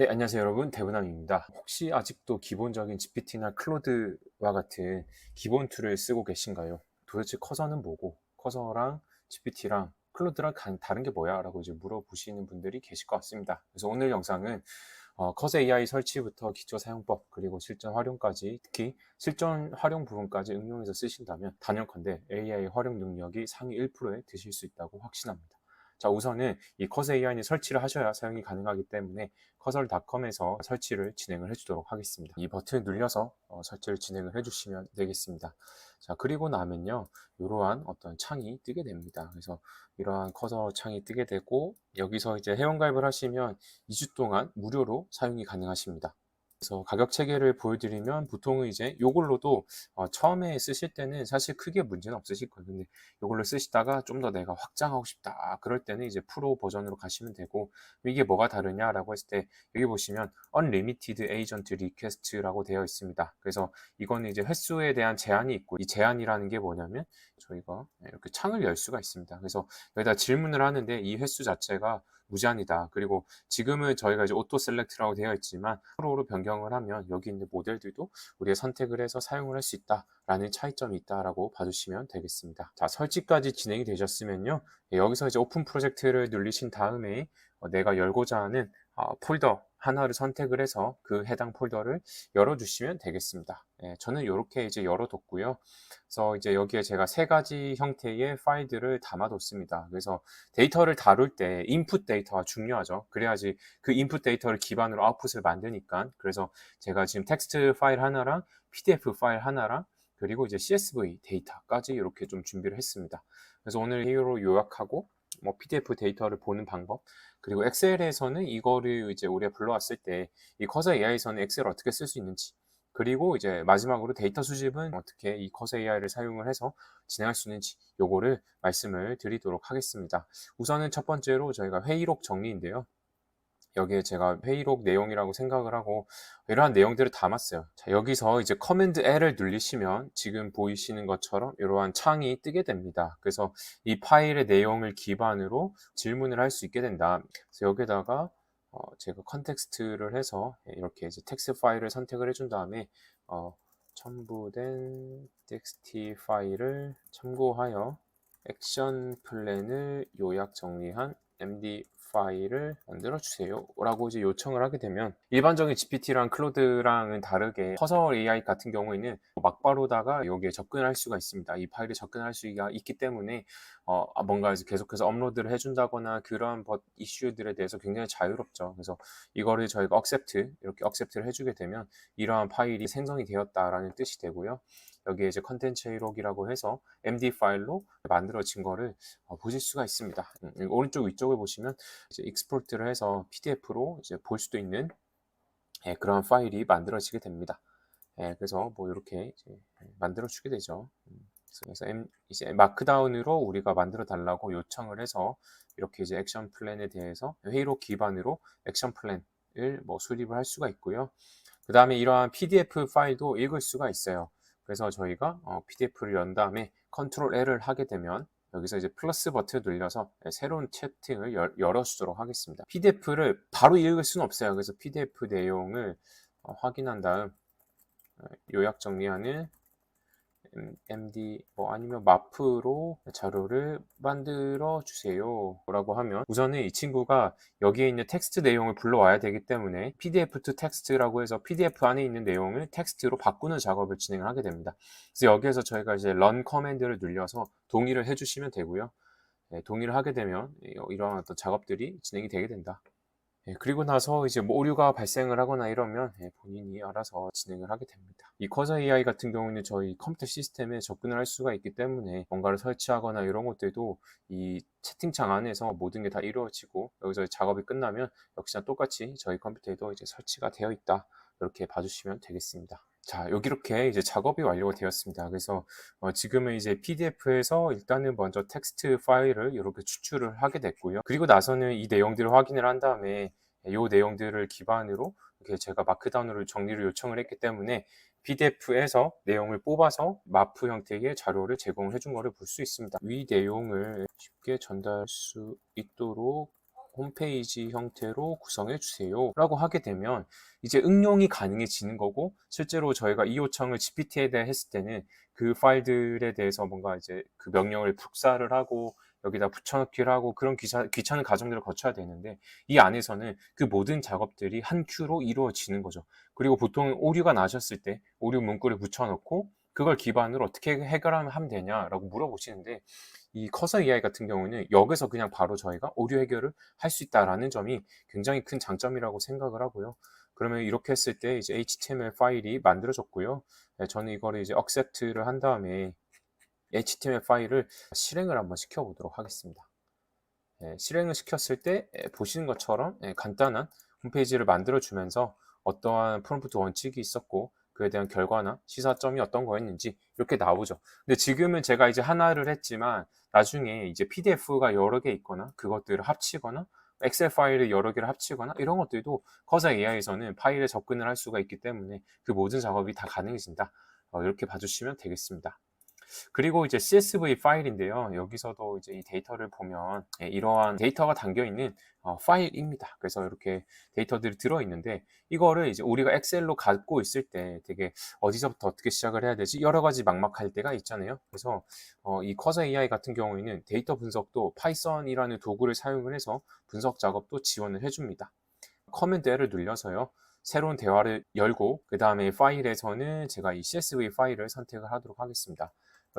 네, 안녕하세요 여러분 대문함입니다. 혹시 아직도 기본적인 GPT나 클로드와 같은 기본 툴을 쓰고 계신가요? 도대체 커서는 뭐고 커서랑 GPT랑 클로드랑 간- 다른 게 뭐야? 라고 이제 물어보시는 분들이 계실 것 같습니다. 그래서 오늘 영상은 어, 커서 AI 설치부터 기초 사용법 그리고 실전 활용까지 특히 실전 활용 부분까지 응용해서 쓰신다면 단연컨대 AI 활용 능력이 상위 1%에 드실 수 있다고 확신합니다. 자, 우선은 이 커서 AI는 설치를 하셔야 사용이 가능하기 때문에 커설닷컴에서 설치를 진행을 해주도록 하겠습니다. 이 버튼을 눌려서 어, 설치를 진행을 해주시면 되겠습니다. 자, 그리고 나면요, 이러한 어떤 창이 뜨게 됩니다. 그래서 이러한 커서 창이 뜨게 되고 여기서 이제 회원가입을 하시면 2주 동안 무료로 사용이 가능하십니다. 그래서 가격 체계를 보여드리면 보통은 이제 이걸로도 어, 처음에 쓰실 때는 사실 크게 문제는 없으실 거예요. 근데 이걸로 쓰시다가 좀 더 내가 확장하고 싶다. 그럴 때는 이제 프로 버전으로 가시면 되고 이게 뭐가 다르냐라고 했을 때 여기 보시면 Unlimited Agent Request라고 되어 있습니다. 그래서 이거는 이제 횟수에 대한 제한이 있고 이 제한이라는 게 뭐냐면 저희가 이렇게 창을 열 수가 있습니다. 그래서 여기다 질문을 하는데 이 횟수 자체가 무제한이다. 그리고 지금은 저희가 이제 오토 셀렉트라고 되어 있지만 프로로 변경을 하면 여기 있는 모델들도 우리가 선택을 해서 사용을 할 수 있다라는 차이점이 있다라고 봐주시면 되겠습니다. 자, 설치까지 진행이 되셨으면요. 예, 여기서 이제 오픈 프로젝트를 누르신 다음에 어, 내가 열고자 하는 어, 폴더 하나를 선택을 해서 그 해당 폴더를 열어주시면 되겠습니다. 예, 저는 이렇게 이제 열어뒀고요. 그래서 이제 여기에 제가 세 가지 형태의 파일들을 담아뒀습니다. 그래서 데이터를 다룰 때 인풋 데이터가 중요하죠. 그래야지 그 인풋 데이터를 기반으로 아웃풋을 만드니까. 그래서 제가 지금 텍스트 파일 하나랑 PDF 파일 하나랑 그리고 이제 CSV 데이터까지 이렇게 좀 준비를 했습니다. 그래서 오늘 회의로 요약하고 뭐 PDF 데이터를 보는 방법 그리고 엑셀에서는 이거를 이제 우리가 불러왔을 때 이 커서 AI에서는 엑셀을 어떻게 쓸 수 있는지 그리고 이제 마지막으로 데이터 수집은 어떻게 이 커서 AI를 사용을 해서 진행할 수 있는지 요거를 말씀을 드리도록 하겠습니다. 우선은 첫 번째로 저희가 회의록 정리인데요. 여기에 제가 회의록 내용이라고 생각을 하고 이러한 내용들을 담았어요. 자, 여기서 이제 커맨드 L을 누르시면 지금 보이시는 것처럼 이러한 창이 뜨게 됩니다. 그래서 이 파일의 내용을 기반으로 질문을 할 수 있게 된다. 그래서 여기다가 어, 제가 컨텍스트를 해서 이렇게 이제 텍스트 파일을 선택을 해준 다음에 어, 첨부된 텍스트 파일을 참고하여 액션 플랜을 요약 정리한 MD 파일을 만들어 주세요 라고 이제 요청을 하게 되면 일반적인 GPT랑 클로드랑은 다르게 커서 AI 같은 경우에는 막바로다가 여기에 접근할 수가 있습니다. 이 파일에 접근할 수가 있기 때문에 어, 뭔가 이제 계속해서 업로드를 해준다거나 그런 버 이슈들에 대해서 굉장히 자유롭죠 그래서 이거를 저희가 accept 이렇게 accept를 해주게 되면 이러한 파일이 생성이 되었다라는 뜻이 되고요 여기에 이제 컨텐츠 회의록이라고 해서 MD 파일로 만들어진 거를 어, 보실 수가 있습니다. 음, 오른쪽 위쪽을 보시면 이제 익스포트를 해서 PDF로 이제 볼 수도 있는 예, 그런 파일이 만들어지게 됩니다. 예, 그래서 뭐 이렇게 만들어 주게 되죠. 음, 그래서 이제 마크다운으로 우리가 만들어 달라고 요청을 해서 이렇게 이제 액션 플랜에 대해서 회의록 기반으로 액션 플랜을 뭐 수립을 할 수가 있고요. 그 다음에 이러한 PDF 파일도 읽을 수가 있어요. 그래서 저희가 어, PDF를 연 다음에 컨트롤 L을 하게 되면 여기서 이제 플러스 버튼을 눌려서 새로운 채팅을 열, 열어주도록 하겠습니다. PDF를 바로 읽을 수는 없어요. 그래서 PDF 내용을 어, 확인한 다음 어, 요약 정리하는 MD 뭐 아니면 마프로 자료를 만들어 주세요. 라고 하면 우선은 이 친구가 여기에 있는 텍스트 내용을 불러와야 되기 때문에 PDF to 텍스트라고 해서 PDF 안에 있는 내용을 텍스트로 바꾸는 작업을 진행을 하게 됩니다. 그래서 여기에서 저희가 이제 run 커맨드를 눌려서 동의를 해주시면 되고요. 네, 동의를 하게 되면 이러한 어떤 작업들이 진행이 되게 된다 예, 그리고 나서 이제 뭐 오류가 발생을 하거나 이러면 예, 본인이 알아서 진행을 하게 됩니다. 이 커서 AI 같은 경우는 저희 컴퓨터 시스템에 접근을 할 수가 있기 때문에 뭔가를 설치하거나 이런 것들도 이 채팅창 안에서 모든 게 다 이루어지고 여기서 작업이 끝나면 역시나 똑같이 저희 컴퓨터에도 이제 설치가 되어 있다. 이렇게 봐주시면 되겠습니다. 자, 여기 이렇게 이제 작업이 완료가 되었습니다. 그래서 어, 지금은 이제 PDF에서 일단은 먼저 텍스트 파일을 이렇게 추출을 하게 됐고요. 그리고 나서는 이 내용들을 확인을 한 다음에 이 내용들을 기반으로 이렇게 제가 마크다운으로 정리를 요청을 했기 때문에 PDF에서 내용을 뽑아서 마프 형태의 자료를 제공을 해준 것을 볼 수 있습니다. 위 내용을 쉽게 전달할 수 있도록 홈페이지 형태로 구성해 주세요 라고 하게 되면 이제 응용이 가능해지는 거고 실제로 저희가 이 요청을 GPT에 대해 했을 때는 그 파일들에 대해서 뭔가 이제 그 명령을 복사를 하고 여기다 붙여넣기를 하고 그런 귀찮, 귀찮은 과정들을 거쳐야 되는데 이 안에서는 그 모든 작업들이 한 큐로 이루어지는 거죠. 그리고 보통 오류가 나셨을 때 오류 문구를 붙여넣고 그걸 기반으로 어떻게 해결하면 되냐라고 물어보시는데 이 커서 AI 같은 경우는 여기서 그냥 바로 저희가 오류 해결을 할 수 있다라는 점이 굉장히 큰 장점이라고 생각을 하고요. 그러면 이렇게 했을 때 이제 HTML 파일이 만들어졌고요. 네, 저는 이거를 이제 accept를 한 다음에 HTML 파일을 실행을 한번 시켜보도록 하겠습니다. 예, 실행을 시켰을 때 예, 보시는 것처럼 예, 간단한 홈페이지를 만들어 주면서 어떠한 프롬프트 원칙이 있었고 그에 대한 결과나 시사점이 어떤 거였는지 이렇게 나오죠. 근데 지금은 제가 이제 하나를 했지만 나중에 이제 PDF가 여러 개 있거나 그것들을 합치거나 엑셀 파일을 여러 개를 합치거나 이런 것들도 커서 AI에서는 파일에 접근을 할 수가 있기 때문에 그 모든 작업이 다 가능해진다. 어, 이렇게 봐주시면 되겠습니다. 그리고 이제 CSV 파일인데요. 여기서도 이제 이 데이터를 보면 예, 이러한 데이터가 담겨 있는 어, 파일입니다. 그래서 이렇게 데이터들이 들어 있는데 이거를 이제 우리가 엑셀로 갖고 있을 때 되게 어디서부터 어떻게 시작을 해야 되지 여러 가지 막막할 때가 있잖아요. 그래서 어, 이 커서 AI 같은 경우에는 데이터 분석도 파이썬이라는 도구를 사용을 해서 분석 작업도 지원을 해줍니다. 커맨드 L을 눌려서요. 새로운 대화를 열고 그 다음에 파일에서는 제가 이 CSV 파일을 선택을 하도록 하겠습니다.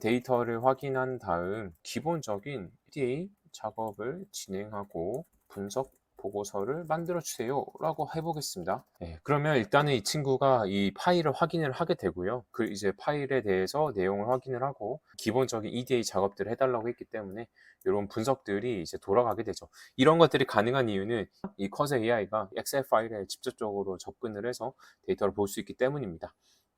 데이터를 확인한 다음 기본적인 PDA 작업을 진행하고 분석 보고서를 만들어 주세요 라고 해보겠습니다. 네, 그러면 일단은 이 친구가 이 파일을 확인을 하게 되고요. 그 이제 파일에 대해서 내용을 확인을 하고 기본적인 EDA 작업들을 해달라고 했기 때문에 이런 분석들이 이제 돌아가게 되죠. 이런 것들이 가능한 이유는 이 커서 AI가 엑셀 파일에 직접적으로 접근을 해서 데이터를 볼 수 있기 때문입니다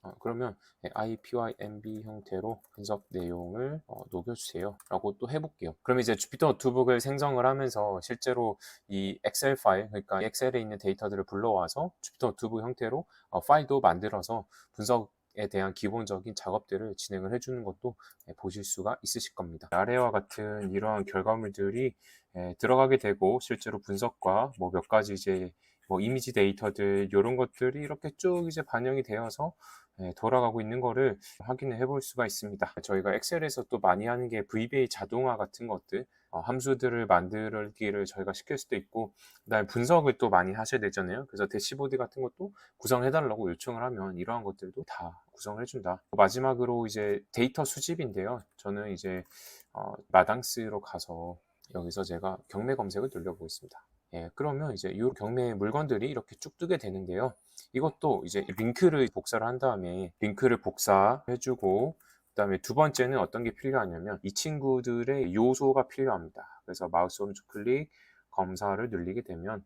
어, 그러면 IPYMB 형태로 분석 내용을 어, 녹여주세요 라고 또 해볼게요 그럼 이제 주피터 노트북을 생성을 하면서 실제로 이 엑셀 파일 그러니까 엑셀에 있는 데이터들을 불러와서 주피터 노트북 형태로 어, 파일도 만들어서 분석 에 대한 기본적인 작업들을 진행을 해주는 것도 예, 보실 수가 있으실 겁니다. 아래와 같은 이러한 결과물들이 예, 들어가게 되고 실제로 분석과 뭐 몇 가지 이제 뭐 이미지 데이터들 이런 것들이 이렇게 쭉 이제 반영이 되어서 예, 돌아가고 있는 거를 확인을 해볼 수가 있습니다. 저희가 엑셀에서 또 많이 하는 게 VBA 자동화 같은 것들 어, 함수들을 만들기를 저희가 시킬 수도 있고 그다음에 분석을 또 많이 하셔야 되잖아요. 그래서 대시보드 같은 것도 구성해달라고 요청을 하면 이러한 것들도 다 구성을 해준다. 마지막으로 이제 데이터 수집인데요. 저는 이제 어, 마당스로 가서 여기서 제가 경매 검색을 눌러보겠습니다. 예, 그러면 이제 이 경매 물건들이 이렇게 쭉 뜨게 되는데요. 이것도 이제 링크를 복사를 한 다음에 링크를 복사해주고 그다음에 두 번째는 어떤 게 필요하냐면 이 친구들의 요소가 필요합니다. 그래서 마우스 오른쪽 클릭 검사를 눌리게 되면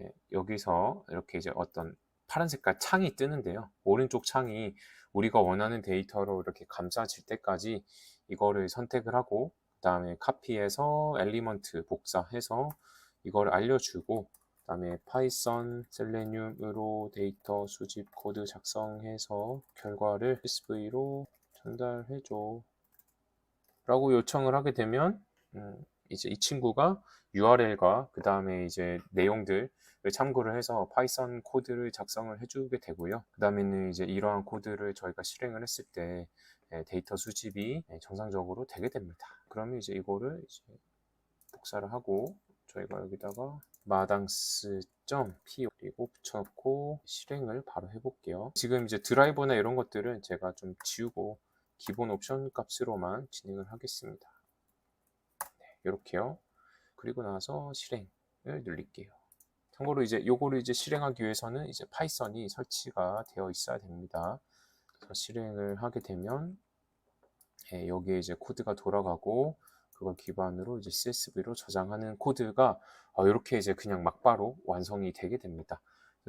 예, 여기서 이렇게 이제 어떤 파란 색깔 창이 뜨는데요. 오른쪽 창이 우리가 원하는 데이터로 이렇게 감싸질 때까지 이거를 선택을 하고 그 다음에 카피해서 엘리먼트 복사해서 이걸 알려주고 그 다음에 파이썬 셀레늄으로 데이터 수집 코드 작성해서 결과를 SV로 전달해줘 라고 요청을 하게 되면 음, 이제 이 친구가 URL과 그 다음에 이제 내용들을 참고를 해서 파이썬 코드를 작성을 해주게 되고요. 그 다음에는 이제 이러한 코드를 저희가 실행을 했을 때 예, 데이터 수집이 예, 정상적으로 되게 됩니다. 그러면 이제 이거를 이제 복사를 하고 저희가 여기다가 마당스.p 그리고 붙여놓고 실행을 바로 해볼게요. 지금 이제 드라이버나 이런 것들은 제가 좀 지우고 기본 옵션 값으로만 진행을 하겠습니다. 네, 이렇게요. 그리고 나서 실행을 눌릴게요. 참고로 이제 요거를 이제 실행하기 위해서는 이제 파이썬이 설치가 되어 있어야 됩니다. 그래서 실행을 하게 되면 네, 여기에 이제 코드가 돌아가고 그걸 기반으로 이제 CSV로 저장하는 코드가 이렇게 어, 이제 그냥 막바로 완성이 되게 됩니다.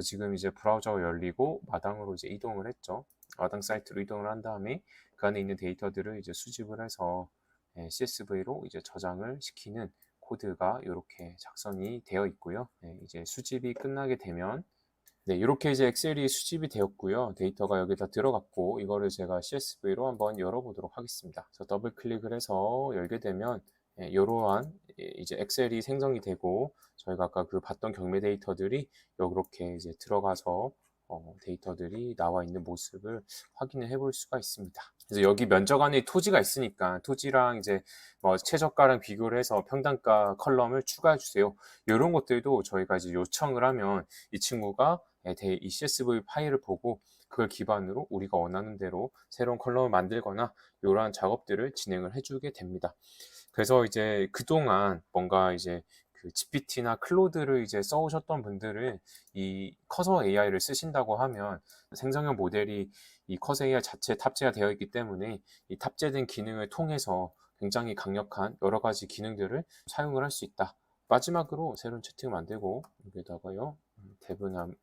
지금 이제 브라우저가 열리고 마당으로 이제 이동을 했죠. 마당 사이트로 이동을 한 다음에 그 안에 있는 데이터들을 이제 수집을 해서 예, CSV로 이제 저장을 시키는 코드가 이렇게 작성이 되어 있고요. 네, 이제 수집이 끝나게 되면 네, 이렇게 이제 엑셀이 수집이 되었고요. 데이터가 여기다 들어갔고 이거를 제가 CSV로 한번 열어보도록 하겠습니다. 그래서 더블 클릭을 해서 열게 되면 예, 이러한 이제 엑셀이 생성이 되고 저희가 아까 그 봤던 경매 데이터들이 이렇게 이제 들어가서 어, 데이터들이 나와 있는 모습을 확인을 해볼 수가 있습니다. 그래서 여기 면적 안에 토지가 있으니까 토지랑 이제 뭐 최저가랑 비교를 해서 평단가 컬럼을 추가해 주세요. 이런 것들도 저희가 이제 요청을 하면 이 친구가 예, 이 CSV 파일을 보고 그걸 기반으로 우리가 원하는 대로 새로운 컬럼을 만들거나 이러한 작업들을 진행을 해주게 됩니다. 그래서 이제 그동안 뭔가 이제 그 GPT나 클로드를 이제 써오셨던 분들은 이 커서 AI를 쓰신다고 하면 생성형 모델이 이 커서 AI 자체에 탑재가 되어 있기 때문에 이 탑재된 기능을 통해서 굉장히 강력한 여러 가지 기능들을 사용을 할 수 있다. 마지막으로 새로운 채팅을 만들고 여기다가요 대분함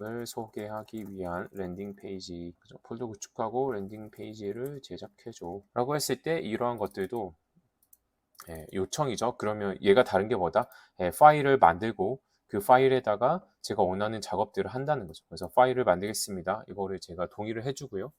을 소개하기 위한 랜딩 페이지 폴더 구축하고 랜딩 페이지를 제작해줘 라고 했을 때 이러한 것들도 예, 요청이죠. 그러면 얘가 다른 게 뭐다? 예, 파일을 만들고 그 파일에다가 제가 원하는 작업들을 한다는 거죠. 그래서 파일을 만들겠습니다. 이거를 제가 동의를 해주고요.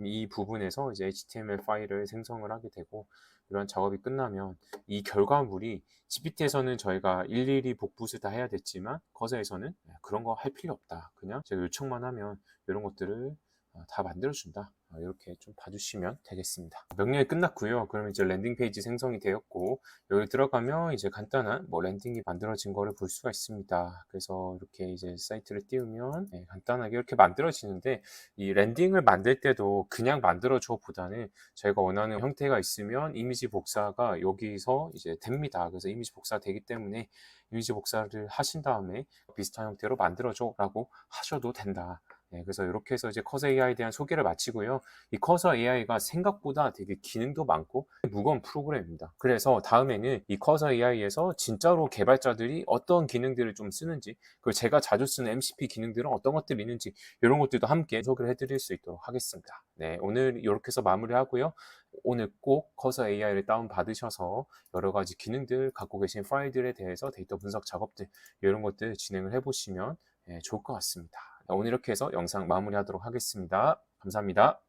이 부분에서 이제 HTML 파일을 생성을 하게 되고 이런 작업이 끝나면 이 결과물이 GPT에서는 저희가 일일이 복붙을 다 해야 됐지만 커서에서는 그런 거 할 필요 없다. 그냥 제가 요청만 하면 이런 것들을 어, 다 만들어준다. 어, 이렇게 좀 봐주시면 되겠습니다. 명령이 끝났고요. 그러면 이제 랜딩 페이지 생성이 되었고 여기 들어가면 이제 간단한 뭐 랜딩이 만들어진 거를 볼 수가 있습니다. 그래서 이렇게 이제 사이트를 띄우면 네, 간단하게 이렇게 만들어지는데 이 랜딩을 만들 때도 그냥 만들어줘 보다는 저희가 원하는 형태가 있으면 이미지 복사가 여기서 이제 됩니다. 그래서 이미지 복사 되기 때문에 이미지 복사를 하신 다음에 비슷한 형태로 만들어줘 라고 하셔도 된다. 네, 그래서 이렇게 해서 이제 커서 AI에 대한 소개를 마치고요. 이 커서 AI가 생각보다 되게 기능도 많고 무거운 프로그램입니다. 그래서 다음에는 이 커서 AI에서 진짜로 개발자들이 어떤 기능들을 좀 쓰는지, 그리고 제가 자주 쓰는 MCP 기능들은 어떤 것들이 있는지 이런 것들도 함께 소개를 해드릴 수 있도록 하겠습니다. 네, 오늘 이렇게 해서 마무리하고요. 오늘 꼭 커서 AI를 다운 받으셔서 여러 가지 기능들 갖고 계신 파일들에 대해서 데이터 분석 작업들 이런 것들 진행을 해보시면 네, 좋을 것 같습니다. 오늘 이렇게 해서 영상 마무리하도록 하겠습니다. 감사합니다.